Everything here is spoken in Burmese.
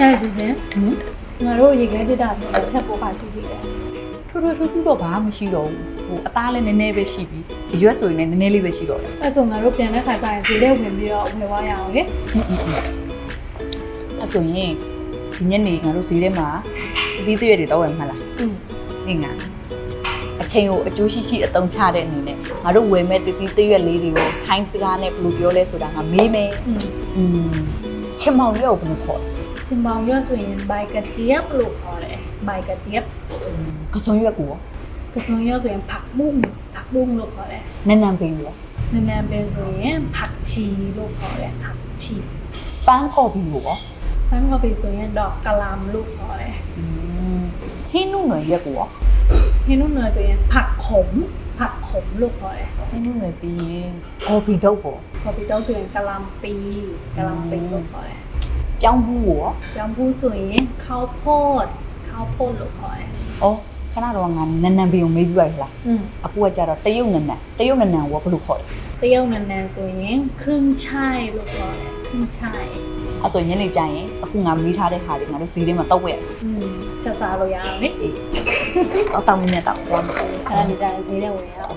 အဲ့ဒါစီစဉ် ဟင် ငါတို့ရေခဲတစ်တာတစ်ချက်ပို့ပါရှိသေးတယ် ထူးထူးထူးထူးတော့ဘာမှမရှိတော့ဘူးဟိုအသားလည်းနည်းနည်းပဲရှိပြီးအရွက်ဆိုရင်လည်းနည်းနည်းလေးပဲရှိတော့တယ် အဲ့ဆိုငါတို့ပြန်တဲ့ခါကျရင်ဈေးထဲဝင်ပြီးတော့ဝယ်သွားရအောင်လေ အဲ့ဆိုရင်ဒီညနေငါတို့ဈေးထဲမှာအသီးသရွက်တွေတော့ဝယ်မှာလား อืม နေငါအချိန်ကိုအကျိုးရှိရှိအသုံးချတဲ့အနေနဲ့ငါတို့ဝယ်မဲ့တတိသရွက်လေးတွေကိုဟိုင်းစကားနဲ့ဘယ်လိုပြောလဲဆိုတာငါမေးမယ် อืม อืมချင်မောင်ရွက်ကိုဘယ်လိုခေါ်လဲ 심방여 수인 바이가 지압로 거래 바이가 지압 กระทรวงยุติธรรมกู 그송여 수인 박봉 박봉로 거래 แนะนำเพลงเหรอ 네네벨 수인 박치로 거래 박치 ป้างโกผิวเหรอ 한국의 수인 럭갈람로 거래 อืมให้นุ่งเหนื่อยเยอะกูเหรอ 해놓는 수인 박홈 박홈로 거래 ให้นุ่งเหนื่อยปีโกผิวเท่ากู 거기다 수인 갈람비 갈람비로 거래 ပြောင်းဘူးကိုရော ကျောင်းဘူးဆိုရင်ข้าวโพดข้าวโพดလို့ခေါ်တယ် ဩခဏတော့ငါနန်းနန်းပေးကိုမေးပြလိုက်လား อืม အခုကကြတော့တရုတ်နန်းနန်းတရုတ်နန်းနန်းကိုရောဘယ်လိုခေါ်လဲ တရုတ်နန်းနန်းဆိုရင်ครึ่งช่ายလို့ခေါ်တယ်ครึ่งช่าย အဲ့ဆိုညနေကျရင်အခုငါမေးထားတဲ့ဟာတွေငါတို့ဈေးထဲမှာတောက်ဝက် อืมချက်စားလို့ရအောင်လေ အေးတော့တောက်မင်းနဲ့တောက်သွားမယ် အဲ့ဒါဒီတိုင်းဈေးထဲဝင်ရအောင်